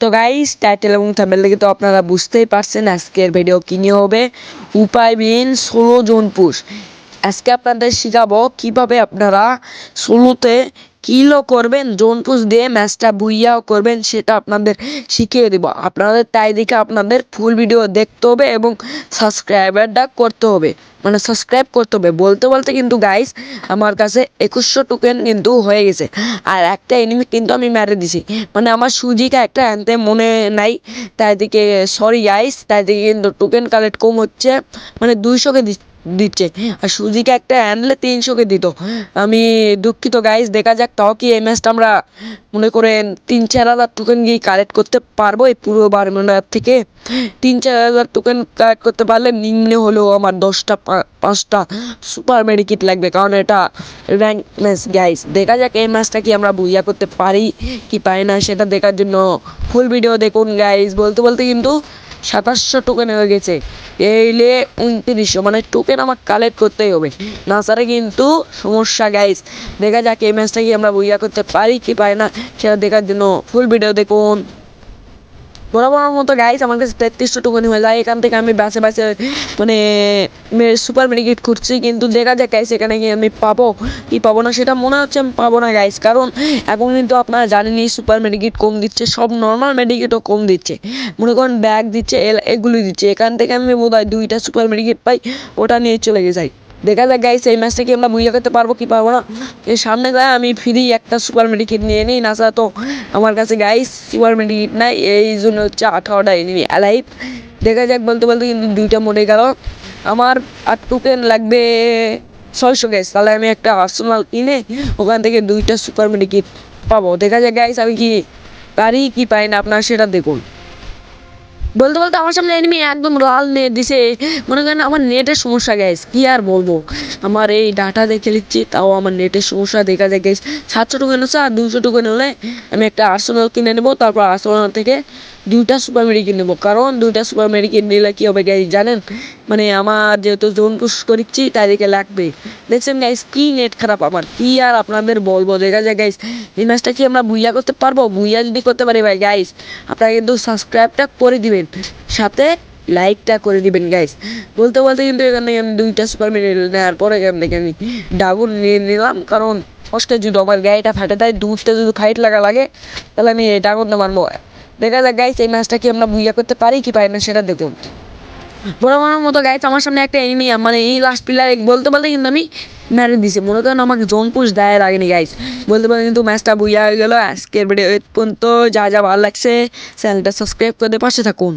তো guys title এবং thumbnail দেখে তো আপনারা বুঝতেই পারছেন আজকের ভিডিও কী নিয়ে হবে। উপায়বিহীন ষোলো জন পুষ আজকে আপনাদের শেখাবো কীভাবে আপনারা ষোলোতে কিলো করবেন জোন পুশ দিয়ে ম্যাচটা বুইয়াও করবেন, সেটা আপনাদের শিখিয়ে দেবো। আপনাদের তাই দেখে আপনাদের ফুল ভিডিও দেখতে হবে এবং সাবস্ক্রাইবারটা করতে হবে। মানে সাবস্ক্রাইব করতে হবে। বলতে বলতে কিন্তু গাইস আমার কাছে একুশশো টোকেন কিন্তু হয়ে গেছে। আর একটা এনিমি কিন্তু আমি মেরে দিছি। মানে আমার সুজিকা একটা আনতে মনে নাই। তাই দিকে সরি গাইস তাই দিকে কিন্তু টোকেন কালেক্ট কম হচ্ছে। মানে দুইশোকে দিচ্ছে। আর সুজিকে একটা আনলে তিনশোকে দিত। আমি দুঃখিত গাইস দেখা যাক তাও কি এই ম্যাচটা আমরা মনে করেন তিন চার হাজার টোকেন গিয়ে কালেক্ট করতে পারব এই পুরো বারমুনার থেকে। তিন চার হাজার টোকেন কালেক্ট করতে পারলে নিম্নে হলেও আমার দশটা পাঁচটা সুপার মেডিকিট লাগবে। কারণ এটা র্যাঙ্ক ম্যাচ গাইস দেখা যাক এই ম্যাচটা কি আমরা বুইয়া করতে পারি, কি পারি না, সেটা দেখার জন্য ফুল ভিডিও দেখুন গাইজ বলতে বলতে কিন্তু সাতাশশো টোকেন হয়ে গেছে। এইলে উনত্রিশশো মানে টোকেন আমার কালেক্ট করতেই হবে। না স্যারে কিন্তু সমস্যা গাইস দেখা যাক এই ম্যাচটা কি আমরা বইয়া করতে পারি কি পারি না, সেটা দেখার জন্য ফুল ভিডিও দেখুন। বরাবর মতো গাইস আমার কাছে তেত্রিশশো টোকেন হয়ে যায়। এখান থেকে আমি বাসে বাসে মানে সুপার মেডিকেট খুঁজছি, কিন্তু দেখা যায় গাইস এখানে গিয়ে আমি পাবো কি পাবো না, সেটা মনে হচ্ছে আমি পাবো না গাইস কারণ এখন কিন্তু আপনারা জানেনই সুপার মেডিকেট কম দিচ্ছে, সব নর্মাল মেডিকেটও কম দিচ্ছে। মনে করেন ব্যাগ দিচ্ছে এগুলি দিচ্ছে। এখান থেকে আমি বোধ হয় দুইটা সুপার মেডিকেট পাই, ওটা নিয়ে চলে যাই। দেখা যাক গাইস এই ম্যাচটা কি আমরা বুঝে করতে পারব কি পারব না। এর সামনে যায়, আমি ফ্রি একটা সুপার মেডিকেট নিয়ে নিই, না তো আমার কাছে গাইস সুপার মেডিকেট নাই, এই জন্য হচ্ছে আঠারোটা এনিমি অ্যালাইভ দেখা যাক, বলতে বলতে কিন্তু দুইটা মরে গেল। আমার আর টোকেন লাগবে ছয়শো গ্যাস তাহলে আমি একটা আর্সেনাল কিনে ওখান থেকে দুইটা সুপার মেডিকেট পাবো। দেখা যাক গাইস আমি কি পারি, কি পাই না, আপনারা সেটা দেখুন। বলতে বলতে আমার সামনে এনিমি একদম লাল নেট দিছে। মনে করেন আমার নেটের সমস্যা গ্যাস কি আর বলব? আমার এই ডাটা দেখে নিচ্ছি, তাও আমার নেটের সমস্যা দেখা যায় গ্যাস সাতশো টুকু নিচ্ছে আর দুশো টুকু নিলে আমি একটা আর্সোনাল কিনে নেব, তারপর আর্সোনাল থেকে দুইটা সুপার মেডিকেট নেব। কারণ দুইটা সুপার মেডিকেট নিলে কী হবে গ্যাস জানেন? মানে আমার যেহেতু জোন পুশ করিচ্ছি তাই দিকে লাগবে। দেখছেন গাইস কি নেট খারাপ আমার। কি আর আপনাদের বলব? দেখা যায় গাইস এই ম্যাচটা কি আমরা বুইয়া করতে পারব? বুইয়া যদি করতে পারি ভাই গাইস আপনারা কিন্তু সাবস্ক্রাইবটা করে দিবেন। সাথে লাইকটা করে দিবেন গাইস বলতে বলতে কিন্তু এখান থেকে আমি দুইটা সুপার মেডেল নেওয়ার পরে এখান থেকে আমি ডাবল নিয়ে নিলাম। কারণ কষ্টে যদি আমার গাড়িটা ফাটে দেয় দুধটা যদি ফাইট লাগা লাগে, তাহলে আমি এটা করতে পারব দেখা যাক গাইস এই ম্যাচটা কি আমরা ভুইয়া করতে পারি কি পারি না সেটা দেখুন বড় মতো গাইস আমার সামনে একটা এনিমি মানে এই লাস্ট প্লেয়ার বলতে বলতে কিন্তু আমি মেরে দিছি। মনে করেন আমাকে জোন পুষ দেয়, লাগেনি গাইস বলতে বলতে কিন্তু ম্যাচটা বুইয়া হয়ে গেল। আজকের ভিডিও পর্যন্ত যা যা ভালো লাগছে চ্যানেলটা সাবস্ক্রাইব করে পাশে থাকুন।